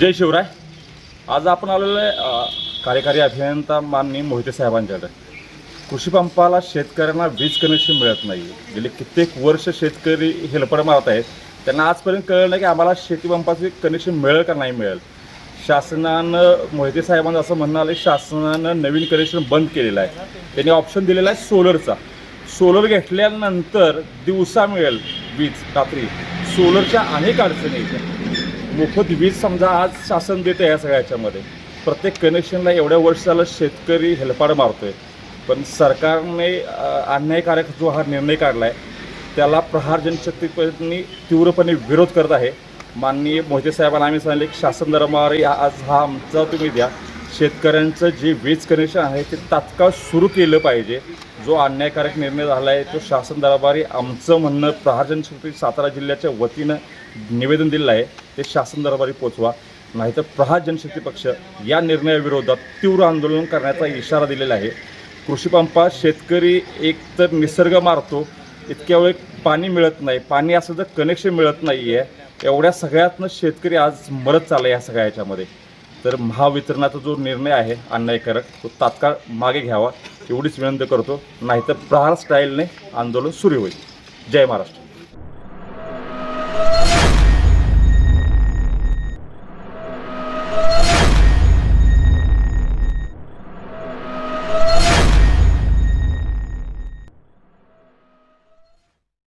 जय शिवराय. आज आपण आलेलो आहे कार्यकारी अभियंता माननीय मोहिते साहेबांच्याकडे. कृषी पंपाला शेतकऱ्यांना वीज कनेक्शन मिळत नाही. गेले कित्येक वर्ष शेतकरी हेलपड मारत आहेत. त्यांना आजपर्यंत कळलं नाही की आम्हाला शेती पंपाचे कनेक्शन मिळेल का नाही मिळेल. शासनानं मोहिते साहेबांचं असं म्हणणं आलं शासनानं नवीन कनेक्शन बंद केलेलं आहे. त्यांनी ऑप्शन दिलेला आहे सोलरचा सोलर घेतल्यानंतर दिवसा मिळेल वीज रात्री. सोलरच्या अनेक अडचणी येतात मोफत वीज समजा आज शासन देतं या सगळ्या याच्यामध्ये. प्रत्येक कनेक्शनला एवढ्या वर्ष झालं शेतकरी हेलपाड मारतोय. पण सरकारने अन्यायकारक जो हा निर्णय काढला आहे त्याला प्रहार जनशक्तीपणे तीव्रपणे विरोध करत आहे. माननीय मोहिते साहेबांना आम्ही सांगितले की शासन दरबारी आज हा आमचा तुम्ही द्या. शेतकऱ्यांचं जे वीज कनेक्शन आहे ते तात्काळ सुरू केलं पाहिजे. जो अन्यायकारक निर्णय झाला आहे तो शासन दरबारी आमचं म्हणणं प्रहार जनशक्ती सातारा जिल्ह्याच्या वतीनं निवेदन दिलेलं आहे. ते शासन दरबारी पोचवा. नाहीतर प्रहार जनशक्ती पक्ष या निर्णयाविरोधात तीव्र आंदोलन करण्याचा इशारा दिलेला आहे. कृषीपंपा शेतकरी शेतकरी एकतर निसर्ग मारतो इतक्या वेळ पाणी मिळत नाही. पाणी असं जर कनेक्शन मिळत नाही आहे एवढ्या सगळ्यातनं शेतकरी आज मरत चालला या सगळ्या याच्यामध्ये. तर महावितरणाचा जो निर्णय आहे अन्यायकारक तो तात्काळ मागे घ्यावा. एवढीच विनंती करतो. नाहीतर प्रहार स्टाईलने आंदोलन सुरू होईल. जय महाराष्ट्र.